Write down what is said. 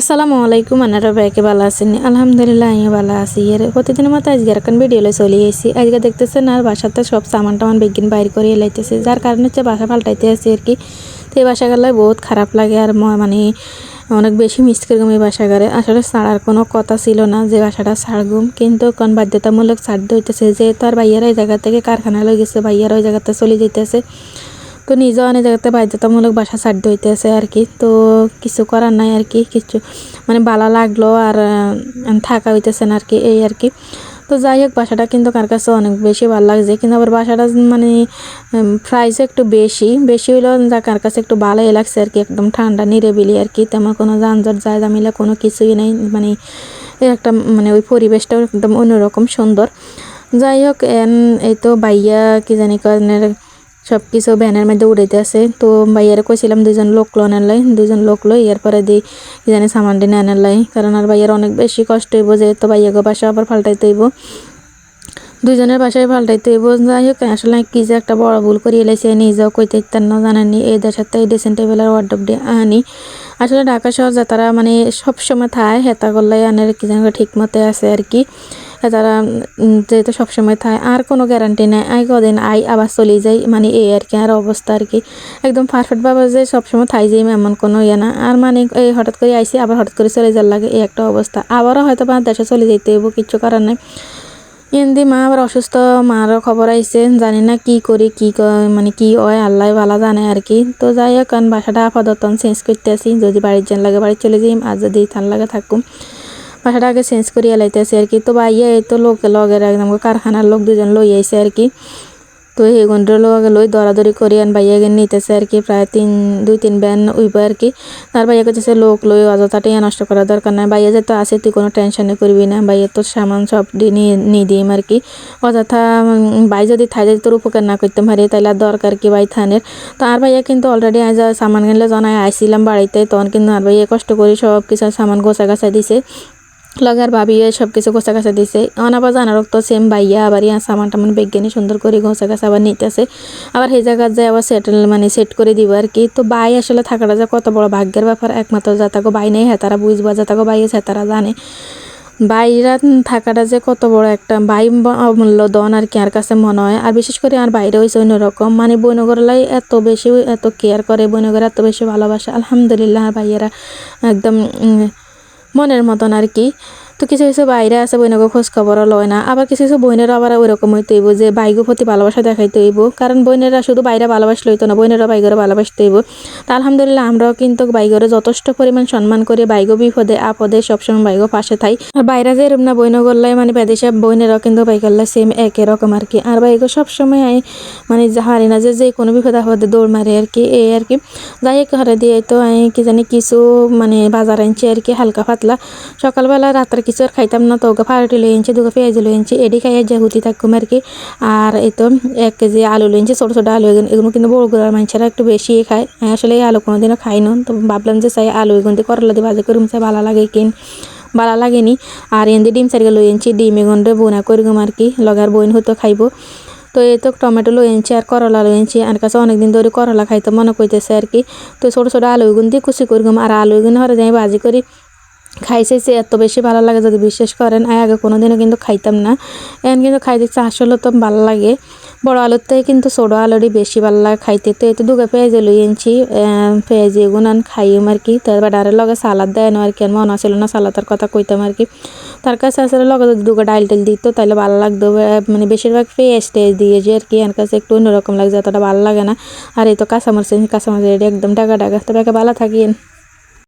আসসালামু আলাইকুম, আনারা ব্যাকে ভালো আছেন? আলহামদুলিল্লাহ, আমিও ভালো আছি। এর প্রতিদিনের মতো আজকে এখন ভিডিওলে চলে এসেছি। আজকে দেখতেছেন আর বাসাতে সব সামান টামান বেগিন বাইর করে এলাইতেছে, যার কারণে হচ্ছে বাসা পাল্টাইতে আছি আর কি। তো এই বাসা গেলে বহুত খারাপ লাগে আর মানে অনেক বেশি মিস করলাম এই বাসা ঘরে আসলে ছাড়ার কোনো কথা ছিল না যে বাসাটা ছাড়গুম, কিন্তু কোন বাধ্যতামূলক ছাড়তে হইতেছে, যেহেতু আর ভাইয়ারা ওই জায়গা থেকে কারখানায় লই গেছে, ভাইয়ারা ওই জায়গাতে চলে যেতেছে তো নিজেও অনেক জায়গাতে বাধ্যতামূলক বাসা ছাড়তে হইতেছে আর কি। তো কিছু করার নাই আর কি, কিছু মানে বালা লাগল আর থাকা হইতেছে না আর কি, এই আর কি। তো যাই হোক, বাসাটা কিন্তু কার কাছে অনেক বেশি ভালো লাগছে। কিন্তু আবার বাসাটা মানে প্রাইসও একটু বেশি। বেশি হইলেও যা কার কাছে একটু ভালোই লাগছে আর কি, একদম ঠান্ডা, নিরিবিলি আর কি। তেমন কোনো যানজট যায় জামিলা কোনো কিছুই নেই। মানে একটা মানে ওই পরিবেশটাও একদম অন্যরকম সুন্দর। যাই হোক, এন, এই তো বাইয়া কি জানি কনের সব কিছু ভ্যানের মধ্যে উড়াইতে আছে। তো ভাইয়ারে কইছিলাম দুজন লোক লোনের লাই দুজন লোক লই এরপরে দিই কি জানি সামান টিনে আনার লাই। কারণ আর ভাইয়ার অনেক বেশি কষ্ট হইব, যেহেতু ভাইয়াকে বাসা আবার পাল্টাইতে হইব। দুজনের বাসায় পাল্টাইতে হইব। যাই হোক, আসলে কি যে একটা বড় ভুল করি এলাইছে নিজেও কইতে ইত্যান না জানানি এই দেশের তো এই ড্রেসিং টেবিলের ওয়ার্ডব দিয়ে আনি আসলে ঢাকা শহর যে তারা মানে সবসময় থায়, হেতা করলে আনের কি যেন ঠিক মতে আছে আর কি। তারা যেহেতু সবসময় থায়, আর কোনো গ্যারান্টি নেই। আই কদিন আই আবার চলে যাই মানে এই আর কি, আর অবস্থা আর কি। একদম পারফেক্টভাবে যে সবসময় থাই যাই এমন কোনো ইয়ে না। আর মানে এই হঠাৎ করে আইসি, আবার হঠাৎ করে চলে যাওয়ার লাগে, এই একটা অবস্থা। আবারও হয়তো বা দেশে চলে যেতে হইব, কিচ্ছু করার নাই। এমনি মা আবার অসুস্থ, মারও খবর আইছে, জানি না কি করি, ক- মানে কি হয়, আল্লাহ ভালো জানে আর কি। তো যাই হোক কারণ বাসাটা আপাতত চেঞ্জ করতে আসি যদি বাড়ির যান লাগে বাড়ি চলে যাই, আর যদি থান লাগে থাকুম বাসাটা আগে চেঞ্জ করিয়া লাইতেছি আর কি। তো এই তো লোক লগের একদম কারখানার লোক দুজন লই আইছে আর কি। তো সেই গন্ডর লগে লই দরাদরি করি আন বাইয়াকে নিতেছে আর কি। প্রায় তিন, দুই, তিন ব্যান উইব আর কি। তার বাইয়া কাছে লোক লই অযথা টিয়া নষ্ট করার দরকার নাই। বাইয়া তো আছে, তুই কোনো টেনশনে করবি না। বাইয়া তোর সামান সব নিয়ে দিম আর কি। অযথা বাই যদি থাই যদি তোর উপকার না করতে পারি তাহলে আর দরকার কি বাই থানের? তো আর ভাইয়া কিন্তু অলরেডি আজ সামান কিনলে জানাই আইছিলাম বাড়িতে। তখন কিন্তু আর ভাইয়া কষ্ট করে সব কিছু সামান গোছা গাছা দিছে। লগার ভাবি সব কিছু গোছা গাছা দিছে অনাবার জানার তো সেম ভাইয়া আবার ইয়া সামান টামান বিজ্ঞানী সুন্দর করে গোছা গাছা আবার নিতেছে। আবার সেই জায়গায় যায় আবার সেটেল মানে সেট করে দিব আর কি। তো বাই আসলে থাকাটা যে কত বড় ভাগ্যের ব্যাপার। একমাত্র যাতাগো বাই নেই হ্যাঁ তারা বুঝবা যাতাগো বাই আছে, তারা জানে। বাইরা থাকাটা যে কত বড় একটা বাই অমূল্য দন আর কি, আর কাছে মনে হয়। আর বিশেষ করে আর বাইরে হয়েছে অন্যরকম। মানে বইনগরলাই এত বেশি এত কেয়ার করে বইনগর এত বেশি ভালোবাসে। আলহামদুলিল্লাহ ভাইয়েরা। একদম মনের মতন আর কি। তো কিছু কিছু বাইরে আছে বইনগো খোঁজ খবরও লয় না। আবার কিছু কিছু বইনেরা আবার ওইরকম হইতে হইব যে বাইগো প্রতি ভালোবাসা দেখাইতে হইব। কারণ বইনেরা শুধু বাইরে ভালোবাসলে হইতো না, বইনেরা বাইগরে ভালোবাসতে হইব। তা আলহামদুলিল্লাহ আমরাও কিন্তু বাইগরে যথেষ্ট পরিমাণ সম্মান করে, বাইগো বিপদে আপদে সবসময় বাইগো পাশে থাই। আর বাইরে যে এরম না বইন করলে মানে বেদেশে বইনেরাও কিন্তু বাইকল্লা সেম একই রকম আর কি। আর বাইগো সবসময় মানে হারি না যে যে কোনো বিপদ আপদে দৌড় মারে আর কি এই আর কি। যাই হোক ঘরে দিয়ে তো কি জানি কিছু মানে বাজার আনছি আর কি হালকা পাতলা। সকালবেলা রাত্রে কিছু আর খাইতাম না, তো ওকে ফাড়াটি লই আনছি দুটো পেঁয়াজ আনছি, এডি খাইয়া যে হুতি থাকুম আর কি। আর এই তো এক কেজি আলু লই আনছি, ছোটো ছোটো আলু এগুলো কিন্তু বড় গুড়ার মানুষেরা একটু বেশি খায়। আমি আসলে আলু কোনোদিনও খাই না, তো ভাবলাম যে চাই আলু এগুলো দিয়ে করলা দিয়ে ভাজি করুম, চাই ভালো লাগে কিন। ভালো লাগেনি। আর এন্দি ডিম চারিগে লই আনছি, ডিম এগুলো বোনা করিম আর কি, লগার বইন হয়তো খাইবো। তো এই তো টমেটো লই আনছি আর করলা লই আনছি, আর কাছে অনেকদিন ধরে করলা খাইতে মনে কইতেছে আর কি। তো ছোটো ছোটো আলু এগুলো দিয়ে কুচি করিম আর আলু এগুলো হরে যাই ভাজি করি খাইছে এত বেশি ভালো লাগে যদি বিশ্বাস করেন। আমি আগে কোনো দিনও কিন্তু খাইতাম না। এখন কিন্তু খাইতে ইচ্ছা আসলে তো ভালো লাগে। বড় আলুর থেকে কিন্তু ছোটো আলুরই বেশি ভালো লাগে খাইতে। তো এতে দুগা পেঁয়াজি লই আনছি। পেঁয়াজি এগুলো আন, খাইম আর কি। তারপর ডারের লগে সালাদ দেয় না আর কি। আর মনে আসছিল না সালাদের কথা কইতাম আর কি। তার কাছে আসলে লগে যদি দুগা ডাইল টাইল দিত তাহলে ভালো লাগতো। মানে বেশিরভাগ পেঁয়াজ টেজ দিয়ে যে আর কি। এর কাছে একটু অন্যরকম লাগছে অতটা ভালো লাগে না। আর এই তো কাঁচামরিচ কাঁচামরিচ একদম ডাকা ডাকা তবে ভালো থাকি